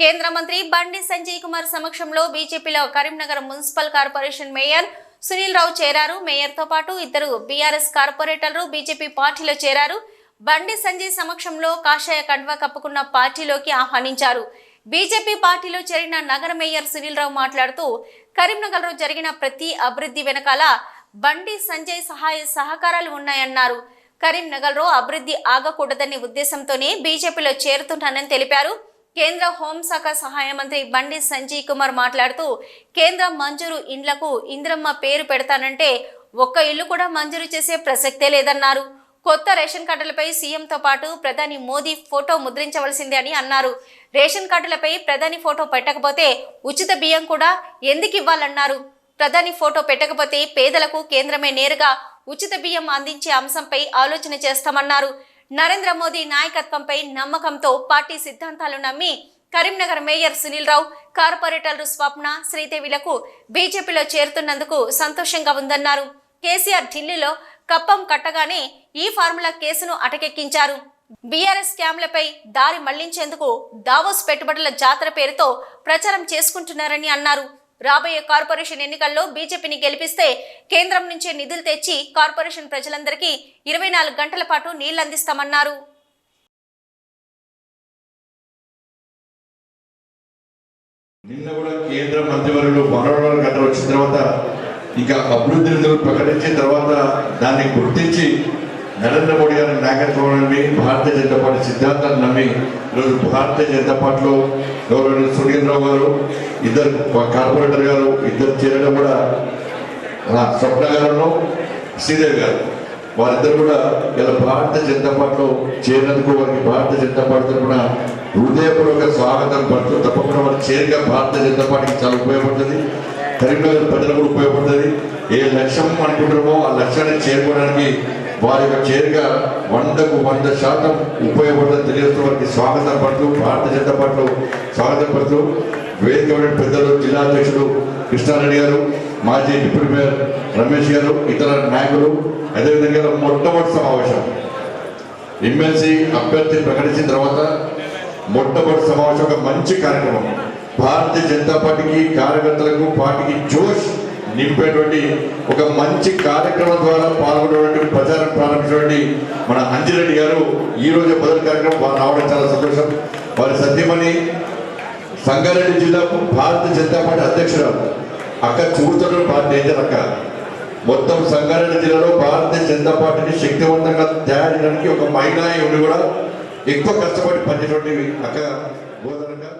కేంద్ర మంత్రి బండి సంజయ్ కుమార్ సమక్షంలో బీజేపీలో Karimnagar municipal corporation mayor Sunil Rao చేరారు. మేయర్తో పాటు ఇద్దరు బీఆర్ఎస్ కార్పొరేటర్లు బీజేపీ పార్టీలో చేరారు. బండి సంజయ్ సమక్షంలో కాషాయ కండువా కప్పుకున్న పార్టీలోకి ఆహ్వానించారు. బీజేపీ పార్టీలో చేరిన నగర మేయర్ సునీల్ రావు మాట్లాడుతూ కరీంనగర్లో జరిగిన ప్రతి అభివృద్ధి వెనకాల బండి సంజయ్ సహాయ సహకారాలు ఉన్నాయన్నారు. కరీంనగర్లో అభివృద్ధి ఆగకూడదనే ఉద్దేశంతోనే బీజేపీలో చేరుతున్నానని తెలిపారు. కేంద్ర హోంశాఖ సహాయ మంత్రి బండి సంజయ్ కుమార్ మాట్లాడుతూ కేంద్రం మంజూరు ఇండ్లకు ఇంద్రమ్మ పేరు పెడతానంటే ఒక్క ఇల్లు కూడా మంజూరు చేసే ప్రసక్తే లేదన్నారు. కొత్త రేషన్ కార్డులపై సీఎంతో పాటు ప్రధాని మోదీ ఫోటో ముద్రించవలసిందే అని అన్నారు. రేషన్ కార్డులపై ప్రధాని ఫోటో పెట్టకపోతే ఉచిత బియ్యం కూడా ఎందుకు ఇవ్వాలన్నారు? ప్రధాని ఫోటో పెట్టకపోతే పేదలకు కేంద్రమే నేరుగా ఉచిత బియ్యం అందించే అంశంపై ఆలోచన చేస్తామన్నారు. నరేంద్ర మోదీ నాయకత్వంపై నమ్మకంతో పార్టీ సిద్ధాంతాలు నమ్మి కరీంనగర్ మేయర్ సునీల్ రావు కార్పొరేటర్లు స్వప్న శ్రీదేవిలకు బీజేపీలో చేరుతున్నందుకు సంతోషంగా ఉందన్నారు. కేసీఆర్ ఢిల్లీలో కప్పం కట్టగానే ఈ ఫార్ములా కేసును అటకెక్కించారు. బీఆర్ఎస్ స్కామ్లపై దారి మళ్ళించేందుకు దావోస్ పెట్టుబడుల జాతర పేరుతో ప్రచారం చేసుకుంటున్నారని అన్నారు. రాబోయే కార్పొరేషన్ ఎన్నికల్లో బీజేపీని గెలిపిస్తే కేంద్రం నుంచే నిధులు తెచ్చి కార్పొరేషన్ ప్రజలందరికీ ఇరవై నాలుగు గంటల పాటు నీళ్ళందిస్తామన్నారు నిన్న కూడా కేంద్ర మంత్రివర్యులు మనోహర్ గంట వచ్చిన తర్వాత ఇక అభివృద్ధి నిధులు ప్రకటించిన తర్వాత దాన్ని గుర్తించి నరేంద్ర మోడీ గారి నాయకత్వం నమ్మి భారతీయ జనతా పార్టీ సిద్ధాంతాన్ని నమ్మి ఈరోజు భారతీయ జనతా పార్టీలో గౌరవ సునీల్రావు గారు ఇద్దరు కార్పొరేటర్ గారు ఇద్దరు చేరడం కూడా స్వప్న గారును శ్రీదేవి గారు. వారిద్దరు కూడా ఇలా భారతీయ జనతా పార్టీలో చేరినందుకు వారికి భారతీయ జనతా పార్టీ తరఫున హృదయపూర్వక స్వాగతం పడుతూ తప్పకుండా వారి చేరిక భారతీయ జనతా పార్టీకి చాలా ఉపయోగపడుతుంది. కరీంనగర్ ప్రజలకు ఉపయోగపడుతుంది. ఏ లక్ష్యం అనుకుంటున్నామో ఆ లక్ష్యాన్ని చేరుకోవడానికి వారి యొక్క చేరుగా వందకు వంద శాతం ఉపయోగపడుతుంది తెలియజేస్తూ వారికి స్వాగతం పట్ల భారతీయ జనతా పార్టీలో స్వాగతం పట్ల. వేదిక పెద్దలు జిల్లా అధ్యక్షుడు కృష్ణారెడ్డి గారు మాజీ డిప్యూటీ మేయర్ రమేష్ గారు ఇతర నాయకులు అదేవిధంగా మొట్టమొదటి సమావేశం ఎమ్మెల్సీ అభ్యర్థి ప్రకటించిన తర్వాత మొట్టమొదటి సమావేశం ఒక మంచి కార్యక్రమం. భారతీయ జనతా పార్టీకి కార్యకర్తలకు పార్టీకి జోష్ నింపేటువంటి ఒక మంచి కార్యక్రమం ద్వారా పాల్గొనేటువంటి ప్రచారం ప్రారంభించినటువంటి మన అంజిరెడ్డి గారు ఈ రోజు మొదటి కార్యక్రమం రావడం చాలా సంతోషం. వారి సత్యమని సంగారెడ్డి జిల్లాకు భారతీయ జనతా పార్టీ అధ్యక్షురాలు. అక్క చూడుతున్న పార్టీ అయితే అక్క. మొత్తం సంగారెడ్డి జిల్లాలో భారతీయ జనతా పార్టీని శక్తివంతంగా తయారు చేయడానికి ఒక మహిళా ఉండి కూడా ఎక్కువ కష్టపడి పనిచేటువంటి అక్క బోధనగా